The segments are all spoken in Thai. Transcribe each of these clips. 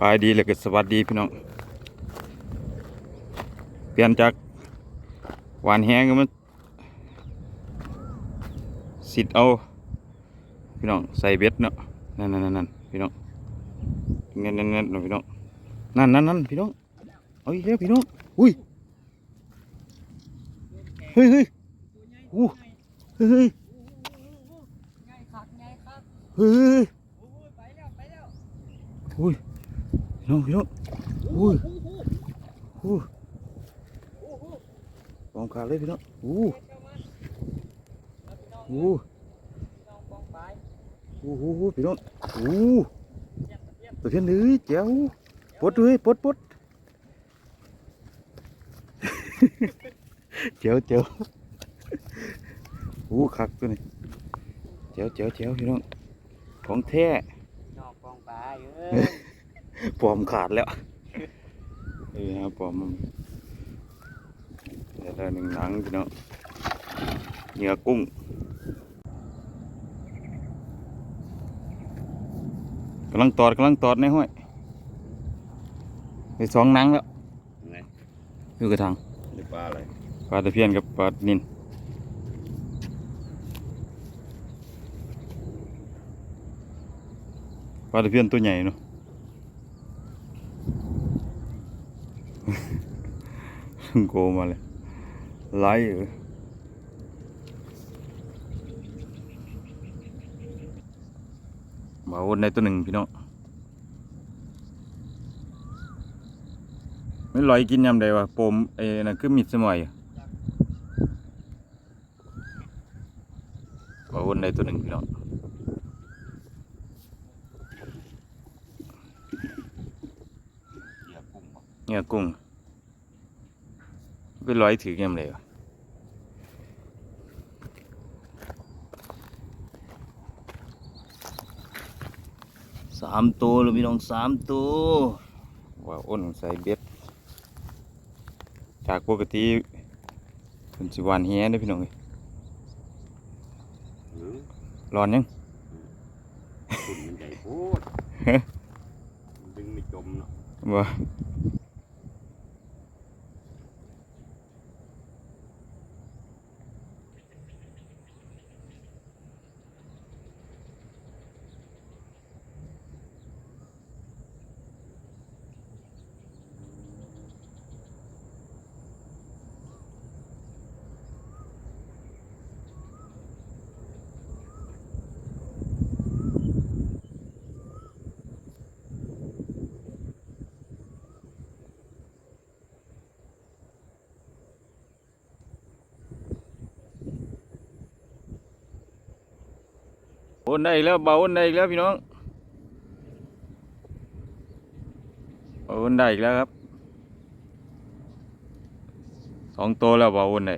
ปลายดีเลยก็สวัสดีพี่น้อง เปลี่ยนจากหวานแห้งก็มันสิดเอา พี่น้องใส่เบ็ดเนาะ นั่นนั่นนั่นพี่น้องนั่นนั่นนั่นพี่น้อง นั่นนั่นนั่นพี่น้อง เอาอีกแล้วพี่น้อง อุ้ย เฮ้ยเฮ้ยอู้เฮ้ยเฮ้ยง่ายคักง่ายคักเฮ้ยโอ้ย น้องพี่น้องอุ้ยโอ้โหอู้โอ้โหมองขาเลยพี่น้องอู้อู้อู้หูหูพี่น้องอู้เทียบเทียบตะเพียนเอ้ยเจ้าปลดด้ยปดปดเจ้าเจ้าอู้คักตัวนี้เจ้าเจ้าเจ้าพี่น้องของแท้พี่น้องปองไปเอ้ย ปลอมขาดแล้วเออนะปลอมมันเดี๋ยวได้หนึ่งหนังพี่น้องเหนื้อกุ้งกำลังตอดกำลังตอดในห้อยไปสองหนังแล้วไงอยู่กระทังหรือปลาอะไรปลาตะเพียนกับปลานินปลาตะเพียนตัวใหญ่เนาะ โกมาเลยไล่เออมาวนในตัวหนึ่งพี่น้องไม่ลอยกินยำใดวะปมไอ้นั่นคือมิดสมัยอะมาวนในตัวหนึ่งพี่น้องเหยื่อกุ้ง ปะเนี่ยกุ้งไปลอยถือยำใดวะสามตัวเลยพี่น้องสามตัวว่าอ้นใส่เบ็ด จากปกติเป็นสิหวานเฮียเด้อพี่น้องเอ้ยหือร้อนยังกุ้งมันใหญ่โคตรมันดึงไม่จมเนาะว่า นได้อีกแล้วเบาโอนได้อีกแล้วพี่น้องเบาโอนได้อีกแล้วครับสองตัวแล้วเบาโอนได้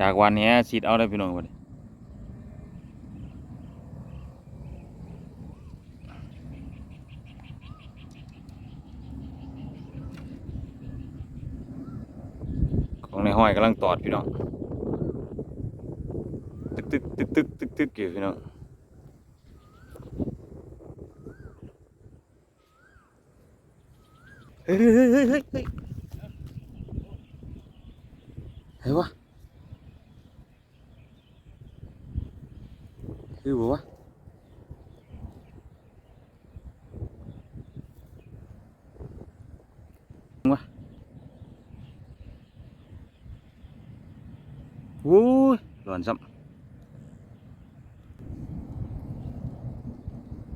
จากวันนี้สิทเอาได้พี่น้องวันนี้ของในห้อยกำลังตอดพี่น้อง ตึกตึกตึกตึกตึกตึกอยู่พี่น้องเฮ้ยเฮ้ยเฮ้ยเฮ้ยเฮ้ยเฮ้ยเฮ้ยวะคือบ่วะวะโอ้ยร้อนซ้ำ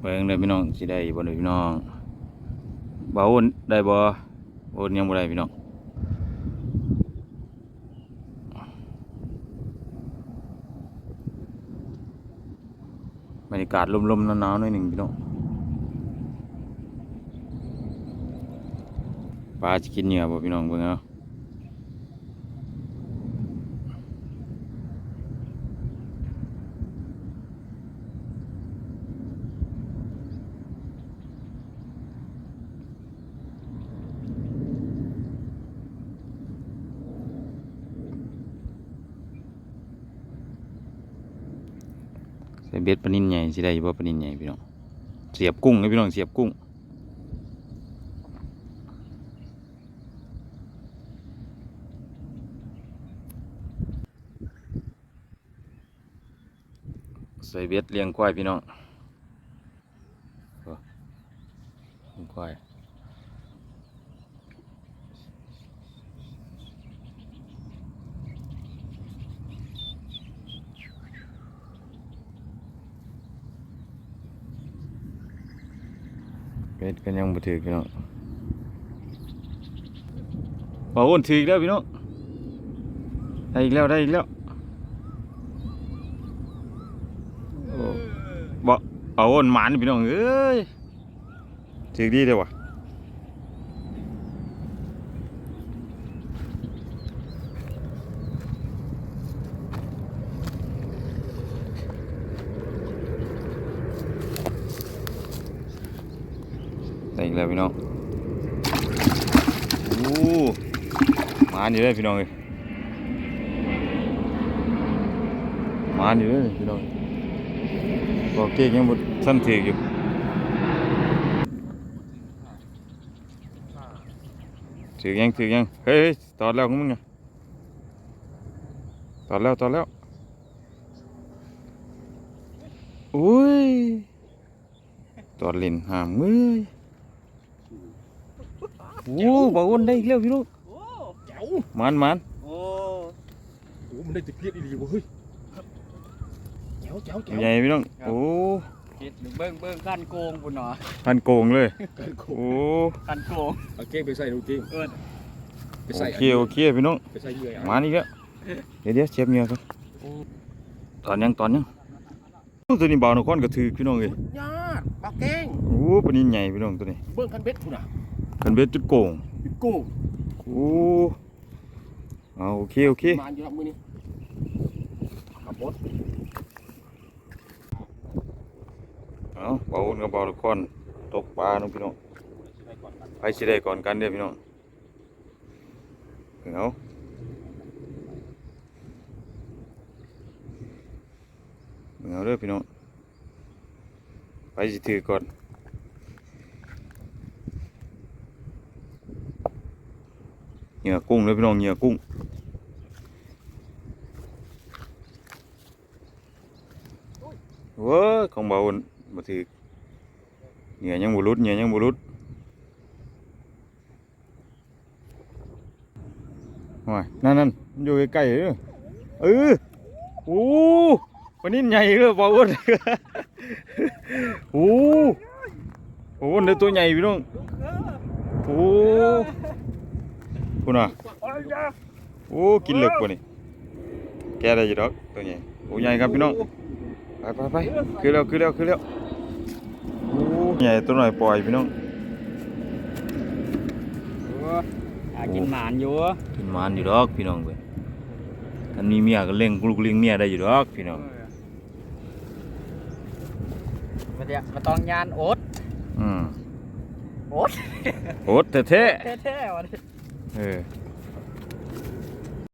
เบิ่งเด้อพี่น้องสิได้บ่เด้อพี่น้องบ่โอนได้บ่โอนยังบ่ได้พี่น้องบรรยากาศลมๆหนาวๆหน่อยหนึ่งพี่น้องปลาสิกินเหยื่อบ่พี่น้องเบิ่งเอา ใส่เบ็ดปลานินใหญ่สิได้อยู่บ่ปลานินใหญ่พี่น้องเสียบกุ้งนะพี่น้องเสียบกุ้งใส่เบ็ดเลี้ยงควายพี่น้องโอ้เลี้ยงควาย เบ็ดก็ยังบ่ถือพี่น้องบ่อ้วนถืออีกแล้วพี่น้องได้อีกแล้วได้อีกแล้วบอ้บ่เอาอ้นหมานพี่น้องเอ้ยถือดีเด้อวะ ได้อีกแล้วพี่น้องโอ้หมานอยู่เลยพี่น้องเอ้ยหมานอยู่เลยพี่น้องบอกเก๊กยังบ่ทันถืออยู่ถือยังถือยังเฮ้ยเฮ้ยตอดแล้วของมึงไงตอดแล้วตอดแล้วอุ้ยตอดลินหามมือย โอ้บ่าวอ้นได้อีกแล้วพี่ลูกโอ้เจ้ามันมันโอ้โอ้มันได้ตะเกียบดีๆเว้ยเฮ้ยเจ้าเจ้าเจ้าใหญ่พี่น้องโอ้คิดดูเบิ้งเบิ้งขั้นโกงปุ่นเนาะพันโกงเลยกันโคโอ้ขั้นโกงเอาเก้งไปใส่ดูเก้งเอิ้นไปโอใส่เคโอเคพี่น้องไปใส่เหยื่อมานี่ก็เดี๋ยวเดี๋ยวเชฟเมียครับตอนยังตอนยังโอ้ตัวนี้เบาหนครก็ถือพี่น้องเลยญาติปลาแก้งโอ้ปลานินใหญ่พี่น้องตัวนี้ เบิ้งคันเบ็ดพุ่นอะ คันเบ็ดจุดโกงพี่โก้งโอ้เอาโอเคโอเคมาอยู่รับมือนี่ขับรถเอาเบาอุ่นกับเบาทุกคนตกปลาเน้องพี่น้องไปสิได้ก่อนกันเด้อพี่น้องเอาเอาเด้อพี่น้องไปสิถือก่อน เหยื่อกุ้งเด้อพี่น้องเหยื่อกุ้งเว้ยของเบาอุ่นมาถือเหยื่อยังบุรุษเหยื่อยังบุรุษโอ้ยนั่นนั่นมันอยู่ใกล้ๆเลยเออโอ้วันนี้ใหญ่เลยเบาอุ่นโอ้โหเดี๋ยวตัวใหญ่พี่น้องโอ้ คุณอะโอ้กินเหลือกป่ะนี่แกได้อยี่ดอกตัวใหญ่โอ้ใหญ่ครับพี่น้องไปไปไปคือแล้วคือแล้วคือแล้วโอ้ใหญ่ตัวหน่อยปล่อยพี่น้องอยากกินหมานอยู่กินหมันอยู่ดอกพี่น้องเว้ยอันมีเมียก็เลี้ยงลูกเลี้ยงเมียได้อยู่ดอกพี่น้องมาเดี๋ยวมาต้องยานโอ๊ตอืมโอ๊ตโอดแท้แท้ๆวันนี้ๆเอ 예.